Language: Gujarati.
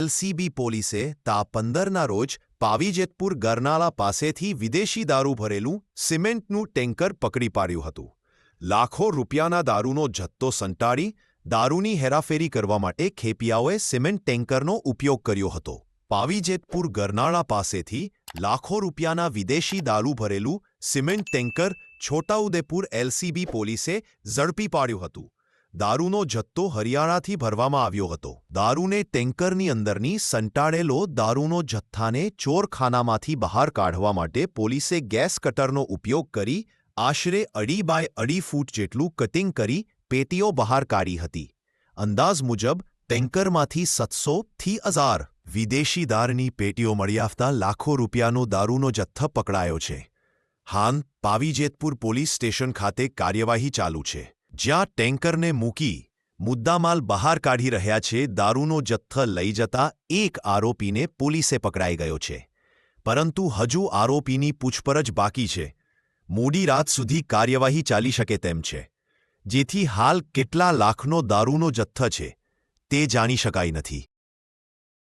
એલસીબી પોલીસે તા પંદરના રોજ પાવીજેતપુર ગરનાળા પાસેથી વિદેશી દારૂ ભરેલું સિમેન્ટનું ટેન્કર પકડી પાડ્યું હતું. લાખો રૂપિયાના દારૂનો જથ્થો સંટાડી દારૂની હેરાફેરી કરવા માટે ખેપિયાઓએ સિમેન્ટ ટેન્કરનો ઉપયોગ કર્યો હતો. પાવીજેતપુર ગરનાળા પાસેથી લાખો રૂપિયાના વિદેશી દારૂ ભરેલું સિમેન્ટ ટેન્કર છોટાઉદેપુર એલસીબી પોલીસે ઝડપી પાડ્યું હતું. દારૂનો જથ્થો હરિયાણાથી ભરવામાં આવ્યો હતો. દારૂને ટેન્કરની અંદરની સંટાડેલો દારૂનો જથ્થાને ચોરખાનામાંથી બહાર કાઢવા માટે પોલીસે ગેસ કટરનો ઉપયોગ કરી આશરે અઢી બાય અઢી ફૂટ જેટલું કટિંગ કરી પેટીઓ બહાર કાઢી હતી. અંદાજ મુજબ, ટેન્કરમાંથી સત્સોથી હજાર વિદેશી દારની પેટીઓ મળી આવતા લાખો રૂપિયાનો દારૂનો જથ્થો પકડાયો છે. હાન, પાવીજેતપુર પોલીસ સ્ટેશન ખાતે કાર્યવાહી ચાલુ છે. જ્યાં ટેન્કરને મૂકી મુદ્દામાલ બહાર કાઢી રહ્યા છે, દારૂનો જથ્થ લઈ જતા એક આરોપીને પોલીસે પકડાઈ ગયો છે. પરંતુ હજુ આરોપીની પૂછપરછ બાકી છે. મોડી રાત સુધી કાર્યવાહી ચાલી શકે તેમ છે. જેથી હાલ કેટલા લાખનો દારૂનો જથ્થ છે, તે જાણી શકાય નથી.